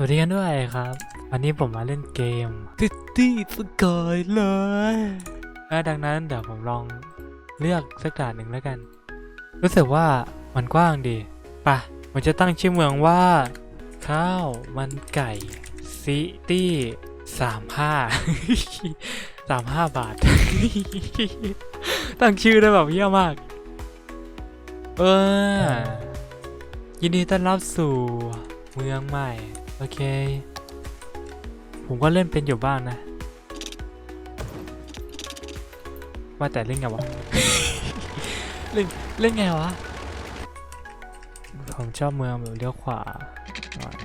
สวัสดีกันด้วยครับ วันนี้ผมมาเล่นเกมติดตี้สกายเลยและดังนั้นเดี๋ยวผมลองเลือกสักด่านหนึ่งแล้วกัน รู้สึกว่ามันกว้างดีปะผมจะตั้งชื่อเมืองว่า ข้าวมันไก่ซิตี้สามห้าสามห้าบาท ตั้งชื่อได้แบบเยี่ยมมาก เออ ยินดีต้อนรับสู่เมืองใหม่ โอเค ผมก็เล่นเป็นอยู่บ้างนะ ว่าแต่เล่นไงวะ เล่นเล่นไงวะ ผมชอบเมืองแบบเลี้ยวขวาหน่อย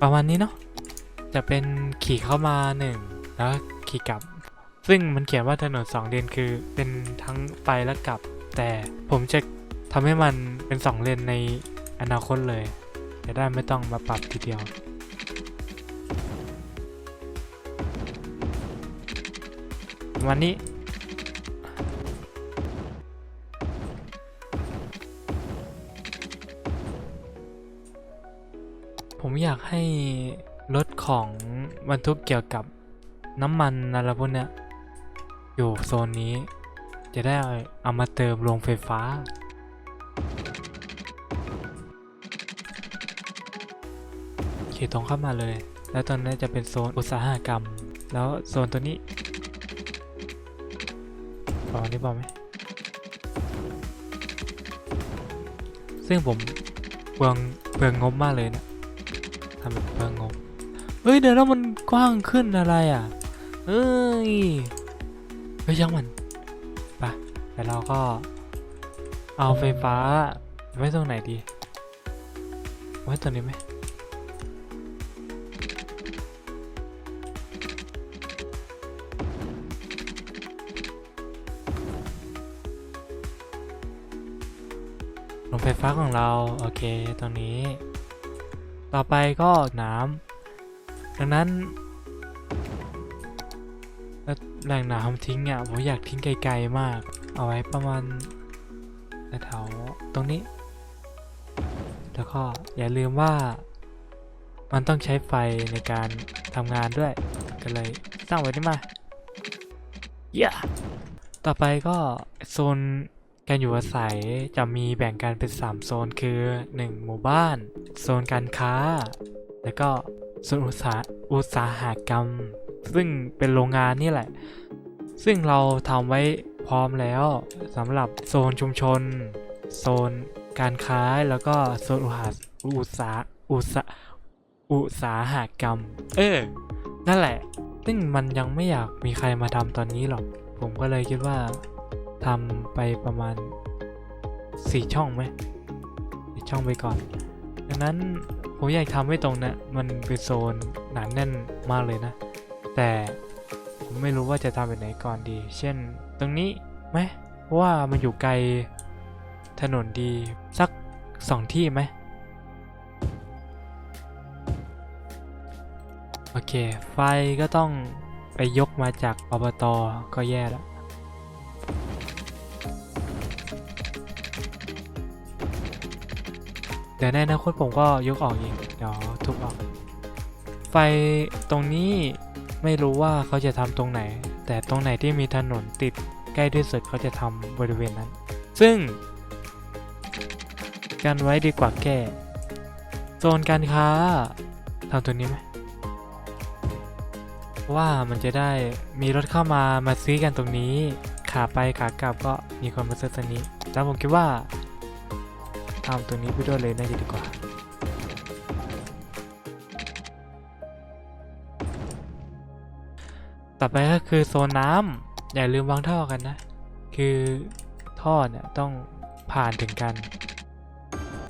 ประมาณนี้เนาะ จะเป็นขี่เข้ามาหนึ่งแล้วขี่กลับ ซึ่งมันเขียนว่าถนนสองเลนคือเป็นทั้งไปและกลับ แต่ผมจะทำให้มันเป็นสองเลนในอนาคตเลย จะได้ไม่ต้องมาปรับทีเดียว วันนี้ ผมอยากให้รถของบรรทุกเกี่ยวกับน้ำมันอะไรพวกเนี้ยอยู่โซนนี้ จะได้เอามาเติมโรงไฟฟ้าขี่ตรงเข้ามาเลย แล้วตอนนี้จะเป็นโซนอุตสาหกรรม แล้วโซนตัวนี้บอกนี้บอกไหมซึ่งผมเปลืองเปลืองงบมากเลยนะทำแบบเปลืองงบเฮ้ยเดี๋ยวแล้วมันกว้างขึ้นอะไรอะเอ้ยเฮ้ยช่างมัน แต่เราก็เอาไฟฟ้าไว้ตรงไหนดี ไว้ตรงนี้ไหมโรงไฟฟ้าของเรา โอเคตรงนี้ ต่อไปก็น้ำดังนั้นแล้วแหล่งน้ำทิ้งอะผมอยากทิ้งไกลๆมาก เอาไว้ประมาณแถวตรงนี้ แล้วก็อย่าลืมว่ามันต้องใช้ไฟในการทำงานด้วย ก็เลยสร้างไว้นี่มาเย้ต่อไปก็โซนการอยู่อาศัยจะมีแบ่งกันเป็น 3 โซนคือ 1 หมู่บ้าน โซนการค้า แล้วก็ส่วนอุตสาหอุตสาหกรรม ซึ่งเป็นโรงงานนี่แหละ ซึ่งเราทำไว้ พร้อมแล้วสำหรับโซนชุมชน โซนการค้าแล้วก็โซนอุตสาหอุตสาอุตสาอุตสาหกรรม เออ นั่นแหละ ซึ่งมันยังไม่อยากมีใครมาทำตอนนี้หรอก ผมก็เลยคิดว่าทำไปประมาณ4ช่องไหมสี่ช่องไปก่อน ดังนั้นผมอยากทำให้ตรงเนี้ยมันเป็นโซนหนาแน่นมากเลยนะ แต่ผมไม่รู้ว่าจะทำแบบไหนก่อนดี เช่น รงนี้ไหมว่ามันอยู่ไกลถนนดีสักสองที่ไหมโอเค ไฟก็ต้องไปยกมาจากอบตก็แย่แล้วเดี๋ยวในอนาคตผมก็ยกออกเองเดี๋ยวทุบออก ไฟตรงนี้ไม่รู้ว่าเขาจะทำตรงไหน แต่ตรงไหนที่มีถนนติด ใกล้ที่สุดเขาจะทำบริเวณนั้น ซึ่งกันไว้ดีกว่าแก้โซนการค้าทำตัวนี้ไหมเพราะว่ามันจะได้มีรถเข้ามามาซื้อกันตรงนี้ ขาไปขากลับก็มีคนมาซื้อตรงนี้ แล้วผมคิดว่าทำตัวนี้ไปด้วยเลยน่าจะดีกว่าต่อไปก็คือโซนน้ำ อย่าลืมวางท่อกันนะ คือท่อเนี่ยต้องผ่านถึงกัน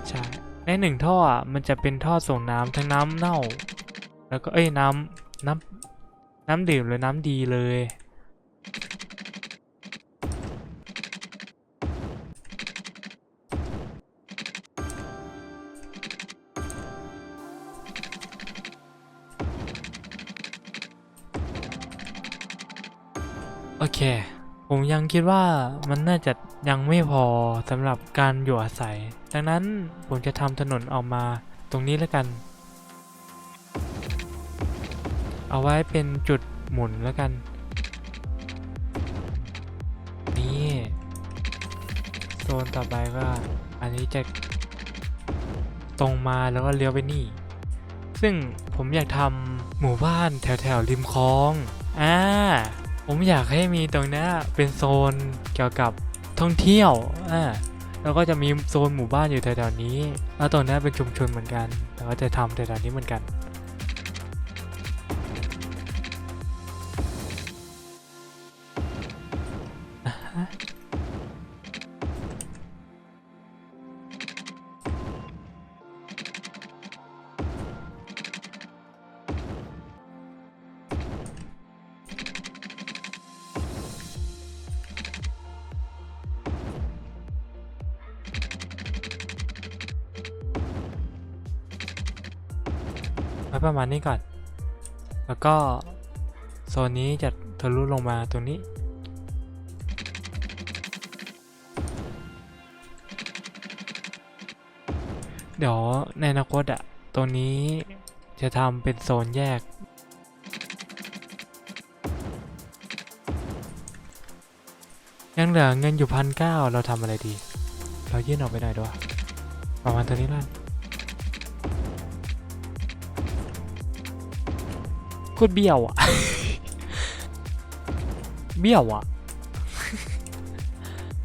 ใช่ ในหนึ่งท่อมันจะเป็นท่อส่งน้ำทั้งน้ำเน่า แล้วก็เอ้ยน้ำน้ำน้ำดื่มหรือน้ำดีเลย คิดว่ามันน่าจะยังไม่พอสำหรับการอยู่อาศัย ดังนั้นผมจะทำถนนออกมาตรงนี้แล้วกัน เอาไว้เป็นจุดหมุนแล้วกัน นี่โซนต่อไปก็อันนี้จะตรงมาแล้วก็เลี้ยวไปนี่ ซึ่งผมอยากทำหมู่บ้านแถวแถวๆริมคลอง อ่า ผมอยากให้มีตรงนี้เป็นโซนเกี่ยวกับท่องเที่ยวอ่าแล้วก็จะมีโซนหมู่บ้านอยู่แถวๆนี้ แล้วตรงนี้เป็นชุมชนเหมือนกัน แล้วก็จะทำแถวๆนี้เหมือนกัน ว้ประมาณนี้ก่อน แล้วก็โซนนี้จะทะลุลงมาตรงนี้ เดี๋ยวในอนาคตอะตรงนี้จะทำเป็นโซนแยก ยังเหลือเงินอยู่พันเก้าเราทำอะไรดี เรายื่นออกไปหน่อยด้วยประมาณตัวนี้ละ ตรเบี้ยวอะเบี้ยวอะ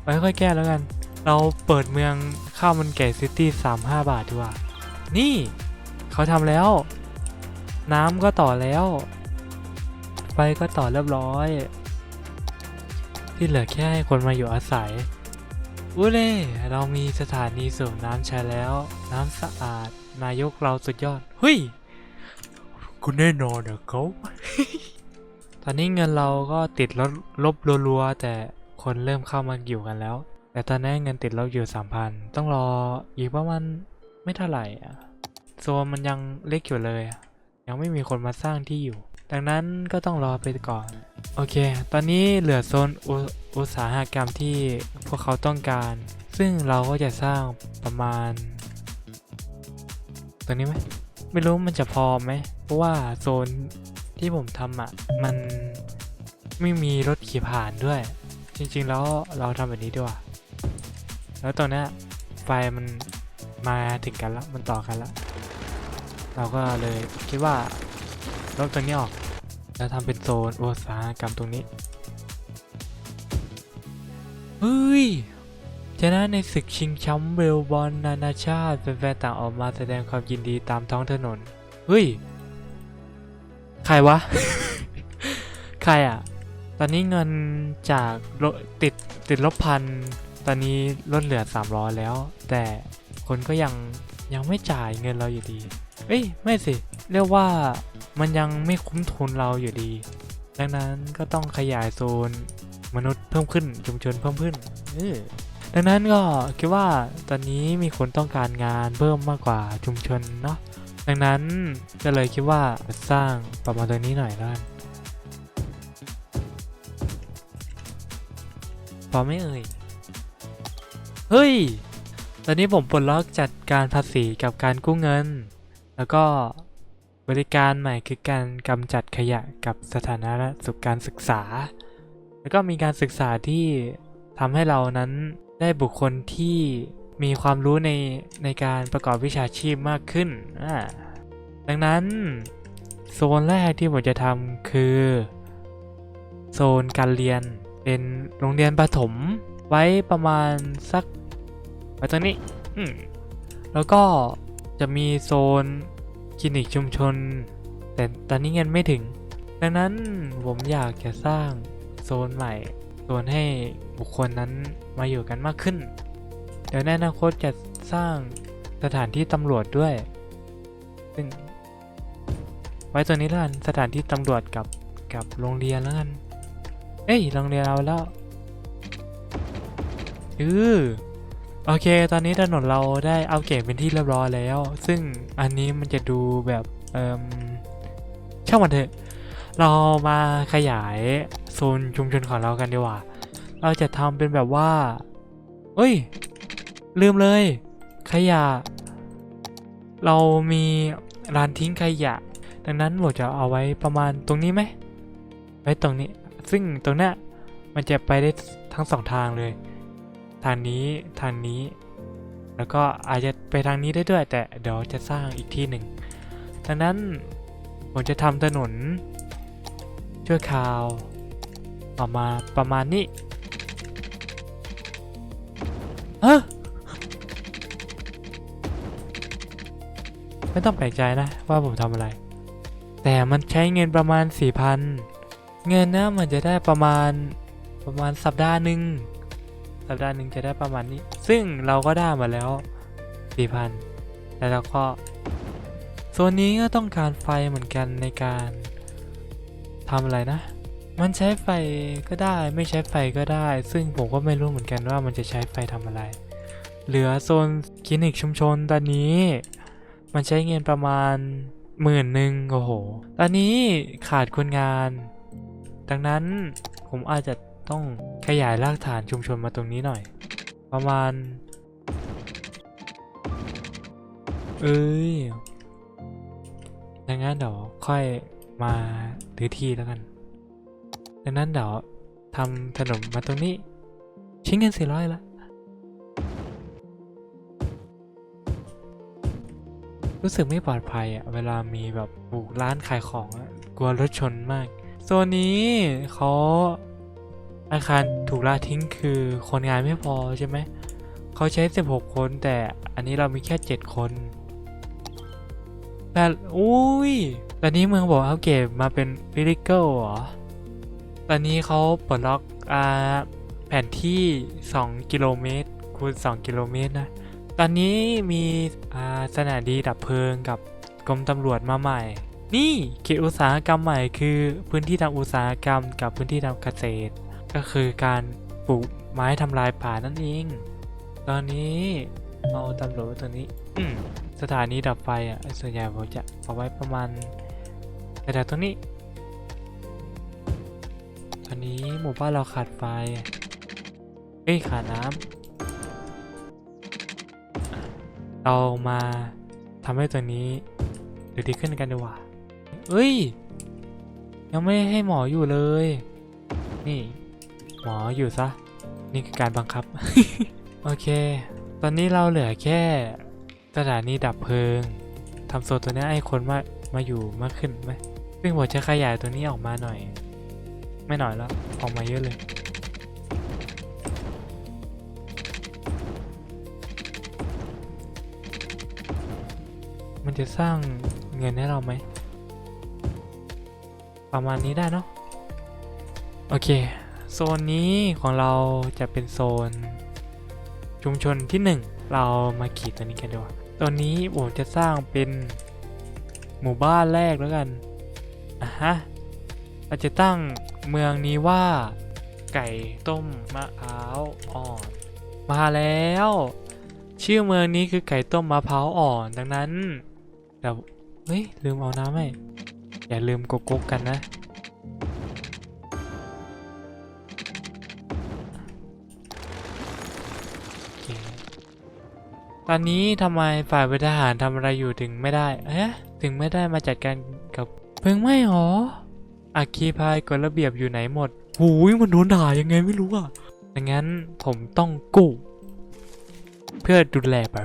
ไว้ค่อยแก้แล้วกัน เราเปิดเมืองข้าวมันไก่ซิตี้สามห้าบาทดีกว่า นี่ เขาทำแล้ว น้ำก็ต่อแล้ว ไฟก็ต่อเรียบร้อย ที่เหลือแค่ให้คนมาอยู่อาศัยอุ้ยเล่เรามีสถานีสูบน้ำใช้แล้ว น้ำสะอาด นายกเราสุดยอดเฮ้ย คุณแน่นอนเหรอเขาตอนนี้เงินเราก็ติดลบลบรัวๆแต่คนเริ่มเข้ามาอยู่กันแล้ว แต่ตอนนี้เงินติดลบอยู่สามพันต้องรออีกประมาณไม่เท่าไหร่อะโซนมันยังเล็กอยู่เลยยังไม่มีคนมาสร้างที่อยู่ ดังนั้นก็ต้องรอไปก่อน โอเค ตอนนี้เหลือโซนอุอุตสาหกรรมที่พวกเขาต้องการ ซึ่งเราก็จะสร้างประมาณ ตรงนี้ไหม ไม่รู้มันจะพอไหม เพราะว่าโซนที่ผมทำอะ มันไม่มีรถขี่ผ่านด้วย จริง ๆ แล้วเราทำแบบนี้ดีกว่า แล้วตอนนี้ไฟมันมาถึงกันแล้วมันต่อกันแล้วเราก็เลยคิดว่าลบตรงนี้ออก แล้วทำเป็นโซนอุตสาหกรรมตรงนี้ เฮ้ย ชนะในศึกชิงแชมป์เวลบอลนานาชาติแฟนๆต่างออกมาแสดงความยินดีตามท้องถนน เฮ้ย ใครวะ ใครอะ ตอนนี้เงินจากติดติดลบพัน ตอนนี้ลดเหลือ 300 แล้ว แต่คนก็ยังยังไม่จ่ายเงินเราอยู่ดี เอ้ย ไม่สิ เรียกว่ามันยังไม่คุ้มทุนเราอยู่ดี ดังนั้นก็ต้องขยายโซนมนุษย์เพิ่มขึ้นชุมชนเพิ่มขึ้นเออ ดังนั้นก็คิดว่าตอนนี้มีคนต้องการงานเพิ่มมากกว่าชุมชนเนาะดังนั้นก็เลยคิดว่าสร้างประมาณตัวนี้หน่อยแล้วกันพอไหม่เอ่ยเฮ้ย ตอนนี้ผมปลดล็อกจัดการภาษีกับการกู้เงิน แล้วก็บริการใหม่คือการกำจัดขยะกับสถานะสุขการศึกษา แล้วก็มีการศึกษาที่ทำให้เรานั้น ได้บุคคลที่มีความรู้ในในการประกอบวิชาชีพมากขึ้น ดังนั้นโซนแรกที่ผมจะทำคือ โซนการเรียนเป็นโรงเรียนประถมไว้ประมาณสักไว้ตรงนี้ แล้วก็จะมีโซนคลินิกชุมชน แต่ตอนนี้เงินไม่ถึง ดังนั้นผมอยากจะสร้างโซนใหม่ โซนให้บุคคลนั้น มาอยู่กันมากขึ้น เดี๋ยวในอนาคตจะสร้างสถานที่ตำรวจด้วย ซึ่ง ไว้ตัวนี้แล้วกันสถานที่ตำรวจกับกับโรงเรียนแล้วกัน เอ้ยโรงเรียนเราแล้วเออโอเค ตอนนี้ถนนเราได้อัปเกรดเป็นที่เรียบร้อยแล้ว ซึ่งอันนี้มันจะดูแบบเอ่มช่างมันเถอะ เรามาขยายโซนชุมชนของเรากันดีกว่า เราจะทำเป็นแบบว่าเฮ้ย ลืมเลย ขยะ เรามีร้านทิ้งขยะ ดังนั้นผมจะเอาไว้ประมาณตรงนี้ไหม ไว้ตรงนี้ ซึ่งตรงเนี้ยมันจะไปได้ทั้งสองทางเลย ทางนี้ ทางนี้ แล้วก็อาจจะไปทางนี้ได้ด้วย แต่เดี๋ยวจะสร้างอีกที่หนึ่งดังนั้นผมจะทำถนนชั่วคราวออกมาประมาณนี้ เฮ้ไม่ต้องแปลกใจนะว่าผมทำอะไร แต่มันใช้เงินประมาณ 4,000 เงินนะมันจะได้ประมาณประมาณสัปดาห์หนึ่งสัปดาห์หนึ่งจะได้ประมาณนี้ ซึ่งเราก็ได้มาแล้ว 4,000 แล้วเราก็โซนนี้ก็ต้องการไฟเหมือนกันในการทำอะไรนะ มันใช้ไฟก็ได้ไม่ใช้ไฟก็ได้ ซึ่งผมก็ไม่รู้เหมือนกันว่ามันจะใช้ไฟทำอะไร เหลือโซนคลินิกชุมชนตอนนี้ มันใช้เงินประมาณหมื่นหนึ่งโอ้โห ตอนนี้ขาดคนงาน ดังนั้นผมอาจจะต้องขยายรากฐานชุมชนมาตรงนี้หน่อย ประมาณ เอ้ยดังนั้นเดี๋ยวค่อยมาถือที่แล้วกัน ดังนั้นเดี๋ยวทำถนนมาตรงนี้ ชิ้นเงินสี่ร้อยละรู้สึกไม่ปลอดภัยอะเวลามีแบบบุกร้านขายของอะกลัวรถชนมากโซนนี้เขาอาคารถูกละทิ้งคือคนงานไม่พอใช่ไหม เขาใช้ 16 คนแต่อันนี้เรามีแค่ 7 คน แต่ อุ้ยตอนนี้เมืองบอกเอาเก็บมาเป็นฟิลิเกิลเหรอ ตอนนี้เขาปลดล็อกอ่าแผนที่ 2 กิโลเมตรคูณ2กิโลเมตรนะ ตอนนี้มีอ่าสถานีดับเพลิงกับกรมตำรวจมาใหม่ นี่เขตอุตสาหกรรมใหม่คือพื้นที่ทางอุตสาหกรรมกับพื้นที่ทางเกษตร ก็คือการปลูกไม้ทำลายป่านั่นเอง ตอนนี้เอาตำรวจตรงนี้สถานีดับไฟอะส่วนใหญ่ผมจะเอาไว้ประมาณแต่ตรงนี้ ตอนนี้หมู่บ้านเราขาดไฟเอ้ยขาดน้ำเรามาทำให้ตัวนี้ดูดีขึ้นกันดีกว่าเอ้ย ยังไม่ให้หมออยู่เลย นี่ หมออยู่ซะ นี่คือการบังคับ โอเค ตอนนี้เราเหลือแค่สถานีดับเพลิงทำโซนตัวนี้ให้คนมามาอยู่มากขึ้นไหมซึ่งผมจะขยายตัวนี้ออกมาหน่อย ไม่หน่อยแล้วออกมาเยอะเลย มันจะสร้างเงินให้เราไหม ประมาณนี้ได้เนาะ โอเค โซนนี้ของเราจะเป็นโซน ชุมชนที่ 1 เรามาขีดตัวนี้กันดีกว่าตัวนี้ผมจะสร้างเป็นหมู่บ้านแรกแล้วกันอะฮะเราจะตั้ง เมืองนี้ว่า ไก่ต้มมะพร้าวอ่อน มาแล้ว ชื่อเมืองนี้คือไก่ต้มมะพร้าวอ่อนดังนั้นเดี๋ยวเฮ้ยลืมเอาน้ำไหมอย่าลืมกกกกันนะอตอนนี้ทำไมฝ่ายบริหารทำอะไรอยู่ถึงไม่ได้ เอ๊ะ ถึงไม่ได้มาจัดการกับเพิ่งไม่หรอ อาคีพายกฎระเบียบอยู่ไหนหมดหูยมันโดนด่ายังไงไม่รู้อะดังนั้นผมต้องกู้ เพื่อดูแลไป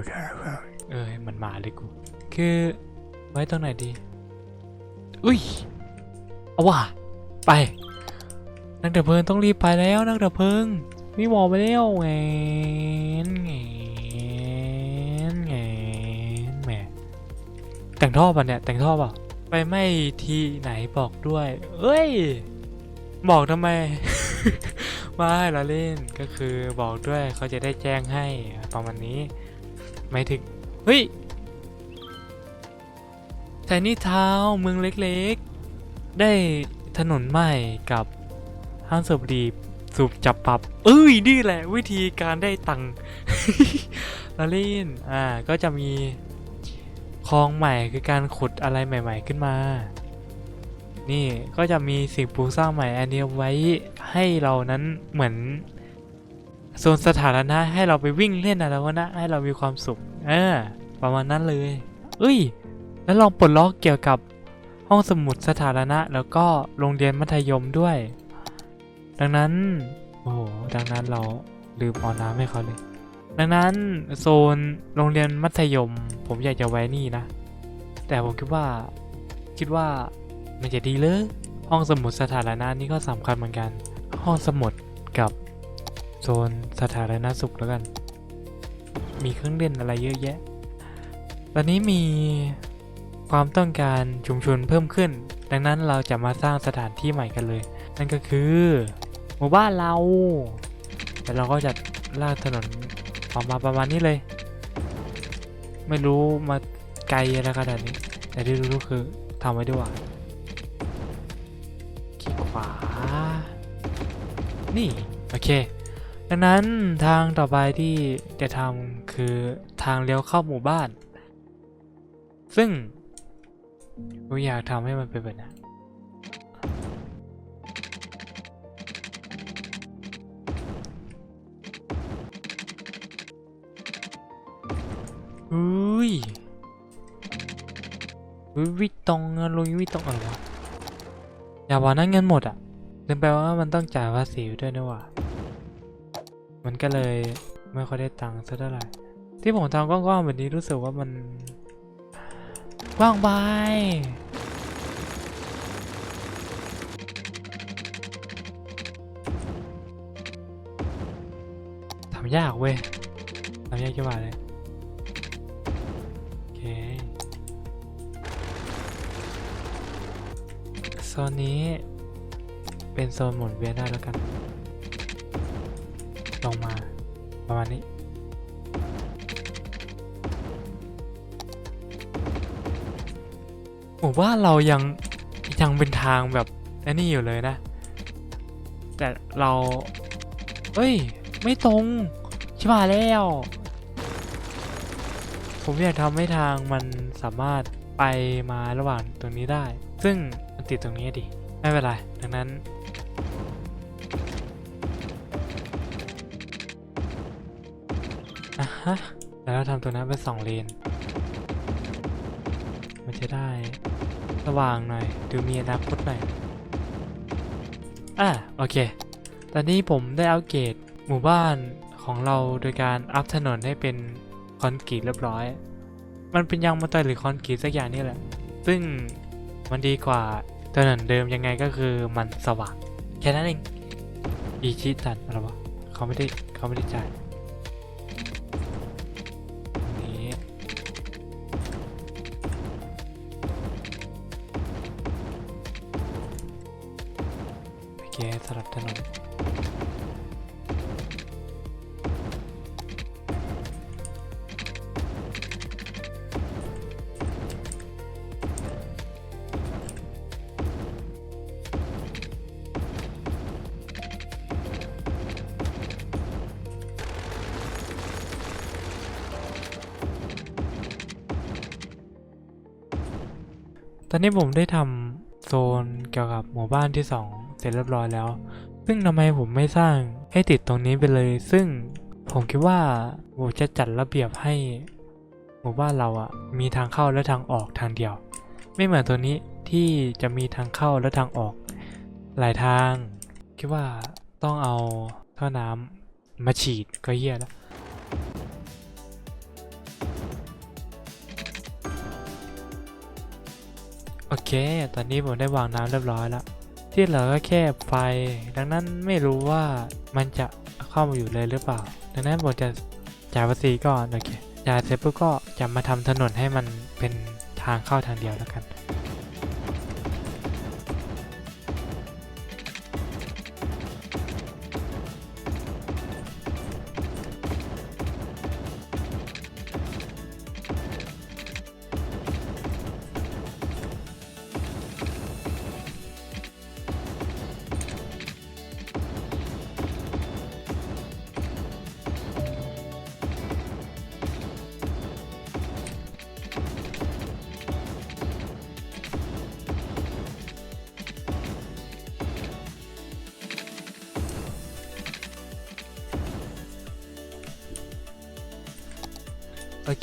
เออมันมาเลยกู คือไว้ตรงไหนดี อุ้ย เอาว่ะ ไป นักดับเพลิงต้องรีบไปแล้วนักดับเพลิงมีหมอไปแล้วแงนแงนแงนแหมแต่งท่อป่ะเนี่ย แต่งท่อป่ะ ไปไม่ที่ไหนบอกด้วย เอ้ย บอกทำไมไม่เราเล่นก็คือบอกด้วยเขาจะได้แจ้งให้ประมาณนี้ไม่ถึง เฮ้ยแต่นี่เท้าเมืองเล็กๆ ได้ถนนใหม่กับห้างสูบบุหรีสูบจับปรับ เอ้ย นี่แหละวิธีการได้ตังค์ เราเล่น อ่า ก็จะมี คลองใหม่คือการขุดอะไรใหม่ ๆขึ้นมา นี่ก็จะมีสิ่งปลูกสร้างใหม่อันนี้ไว้ให้เรานั้นเหมือนโซนสถานะให้เราไปวิ่งเล่นอะไรวะนะให้เรามีความสุขเออประมาณนั้นเลย เอ้ย แล้วลองปลดล็อกเกี่ยวกับห้องสมุดสถานะแล้วก็โรงเรียนมัธยมด้วย ดังนั้น โอ้โห ดังนั้นเราลืมเอาน้ำให้เขาเลย ดังนั้นโซนโรงเรียนมัธยม ผมอยากจะไว้นี่นะ แต่ผมคิดว่า คิดว่ามันจะดีเลยห้องสมุดสาธารณะนี่ก็สำคัญเหมือนกัน ห้องสมุดกับโซนสาธารณสุขแล้วกัน มีเครื่องเล่นอะไรเยอะแยะ ตอนนี้มีความต้องการชุมชนเพิ่มขึ้น ดังนั้นเราจะมาสร้างสถานที่ใหม่กันเลย นั่นก็คือ หมู่บ้านเรา แต่เราก็จะลากถนน ออกมาประมาณนี้เลย ไม่รู้มาไกลอะไรขนาดนี้ แต่ที่รู้คือทำไว้ด้วยว่าขีดขวา นี่ โอเค ดังนั้นทางต่อไปที่จะทำคือทางเลี้ยวเข้าหมู่บ้าน ซึ่งผมอยากทำให้มันเป็นแบบนั้น อุ้ยอุ้ยวิตองอะลุยวิตองอะไรวะอย่าว่านั่นเงินหมดอะลืมไปว่ามันต้องจ่ายภาษีด้วยนะวะมันก็เลยไม่ค่อยได้ตังค์สักเท่าไหร่ ที่ผมทำกว้างๆแบบนี้รู้สึกว่ามันว่างไปทำยากเว้ยทำยากจังหวะเลย โซนนี้เป็นโซนหมุนเวียนได้แล้วกัน ลงมาประมาณนี้ ผมว่าเรายังยังเป็นทางแบบไอ้นี่อยู่เลยนะ แต่เรา เอ้ย ไม่ตรง ชิบหายแล้ว ผมอยากทำให้ทางมันสามารถไปมาระหว่างตรงนี้ได้ ซึ่ง มันติดตรงนี้ดิ ไม่เป็นไร ดังนั้น อะฮะ แล้วทำตรงนั้นเป็นสองเลน มันจะได้สว่างหน่อย ดูมีอนาคตหน่อย อะ โอเค ตอนนี้ผมได้อัปเกรดหมู่บ้านของเราโดยการอัพถนนให้เป็นคอนกรีตเรียบร้อย มันเป็นยางมะตอยหรือคอนกรีตสักอย่างนี่แหละ ซึ่งมันดีกว่า ถนนเดิมยังไงก็คือมันสว่างแค่นั้นเองอีชิตันอะไรวะเขาไม่ได้เขาไม่ได้จ่ายนี้โอเคสลับถนน อนนี้ผมได้ทำโซนเกี่ยวกับหมู่บ้านที่ 2 เสร็จเรียบร้อยแล้ว ซึ่งทำไมผมไม่สร้างให้ติดตรงนี้ไปเลย ซึ่งผมคิดว่าผมจะจัดระเบียบให้หมู่บ้านเราอะมีทางเข้าและทางออกทางเดียว ไม่เหมือนตัวนี้ที่จะมีทางเข้าและทางออก หลายทาง คิดว่าต้องเอาท่อน้ำมาฉีดก็เหี้ยแล้ว โอเค ตอนนี้ผมได้วางน้ำเรียบร้อยแล้ว ที่เหลือก็แค่ไฟ ดังนั้นไม่รู้ว่ามันจะเข้ามาอยู่เลยหรือเปล่า ดังนั้นผมจะจ่ายภาษีก่อน โอเคจ่ายเสร็จปุ๊บก็จะมาทำถนนให้มันเป็นทางเข้าทางเดียวแล้วกัน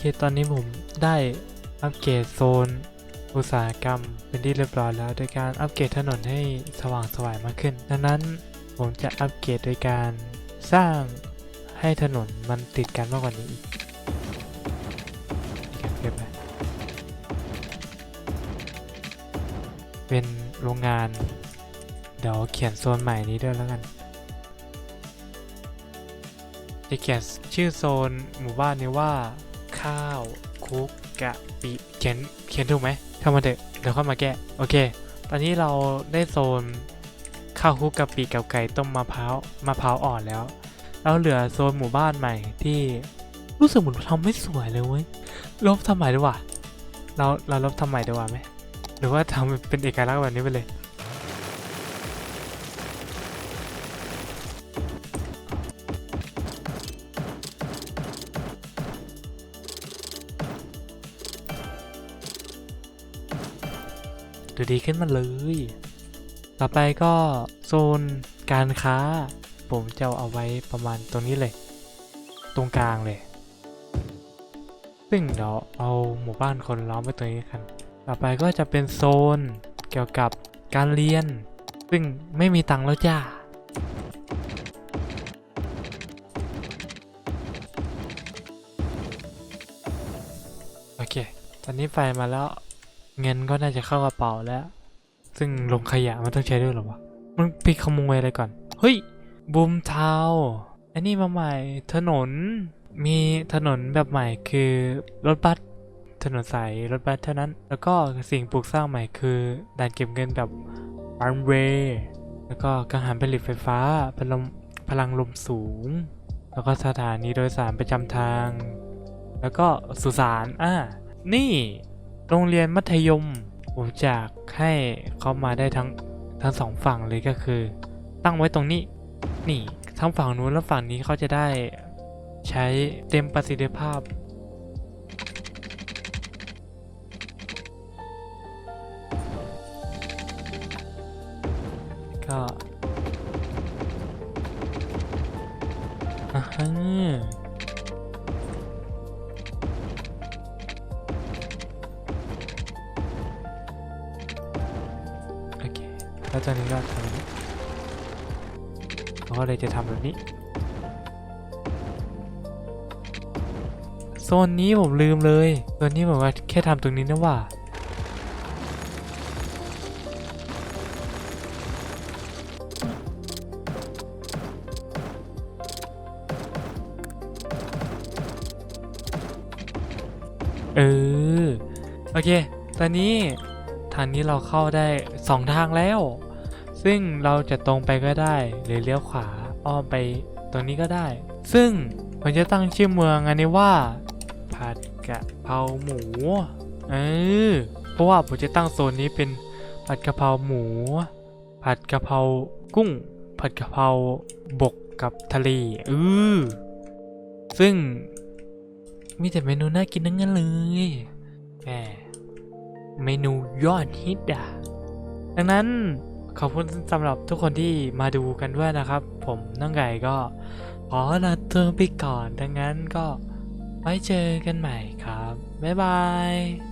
เคตอนนี้ผมได้อัปเกรดโซนอุตสาหกรรมเป็นที่เรียบร้อยแล้ว โดยการอัปเกรดถนนให้สว่างสวายมากขึ้น ดังนั้นผมจะอัปเกรดโดยการสร้างให้ถนนมันติดกันมากกว่านี้อีกเรียบร้อยเป็นโรงงาน เดี๋ยวเขียนโซนใหม่นี้ด้วยแล้วกัน จะเขียนชื่อโซนหมู่บ้านนี้ว่า ข้าวคุกกะปิเขียนเขียนถูกไหมเข้ามาเถอะเดี๋ยวเข้ามาแก้โอเค ตอนนี้เราได้โซนข้าวคุกกะปิกับไก่ต้มมะพร้าวมะพร้าวอ่อนแล้วเราเหลือโซนหมู่บ้านใหม่ที่รู้สึกเหมือนทำไม่สวยเลยเว้ยลบทำใหม่ดีว่าเราเราลบทำใหม่ดีว่าไหมหรือว่าทำเป็นเอกลักษณ์แบบนี้ไปเลย ดูดีขึ้นมาเลย ต่อไปก็โซนการค้า ผมจะเอาไว้ประมาณตรงนี้เลย ตรงกลางเลย ซึ่งเดี๋ยวเอาหมู่บ้านคนล้อมไว้ตรงนี้กัน ต่อไปก็จะเป็นโซนเกี่ยวกับการเรียน ซึ่งไม่มีตังค์แล้วจ้าโอเค ตอนนี้ไฟมาแล้ว เงินก็น่าจะเข้ากระเป๋าแล้ว ซึ่งลงขยะมันต้องใช้ด้วยหรอวะ มันไปขโมยอะไรก่อน เฮ้ยบูมทาวอันนี้มาใหม่ ถนน มีถนนแบบใหม่คือรถบัส ถนนสายรถบัสเท่านั้น แล้วก็สิ่งปลูกสร้างใหม่คือด่านเก็บเงินแบบบันเวย์แล้วก็กังหันผลิตไฟฟ้าพลังพลังลมสูง แล้วก็สถานีโดยสารประจำทาง แล้วก็สุสาน อ่า นี่ โรงเรียนมัธยมผมอยากให้เขามาได้ทั้งทั้งสองฝั่งเลยก็คือ ตั้งไว้ตรงนี้ นี่ทั้งฝั่งนู้นและฝั่งนี้เขาจะได้ใช้เต็มประสิทธิภาพ ก็อ่า แล้วตอนนี้ก็ทำแบบนี้เขาก็เลยจะทำแบบนี้ โซนนี้ผมลืมเลยโซนนี้ผมว่าแค่ทำตรงนี้นะว่าเออ โอเค ตอนนี้ทางนี้เราเข้าได้สองทางแล้ว ซึ่งเราจะตรงไปก็ได้ หรือเลี้ยวขวาอ้อมไปตรงนี้ก็ได้ ซึ่งผมจะตั้งชื่อเมืองอันนี้ว่าผัดกะเพราหมูเออเพราะว่าผมจะตั้งโซนนี้เป็นผัดกะเพราหมู ผัดกะเพรากุ้ง ผัดกะเพราบกกับทะเลเออซึ่งมีแต่เมนูน่ากินทั้งนั้นเลยแหมเมนูยอดฮิตอะ ดังนั้นขอบคุณสำหรับทุกคนที่มาดูกันด้วยนะครับ ผมน้องไก่ก็ขอลาตัวไปก่อน ดังนั้นก็ไว้เจอกันใหม่ครับ บ๊ายบาย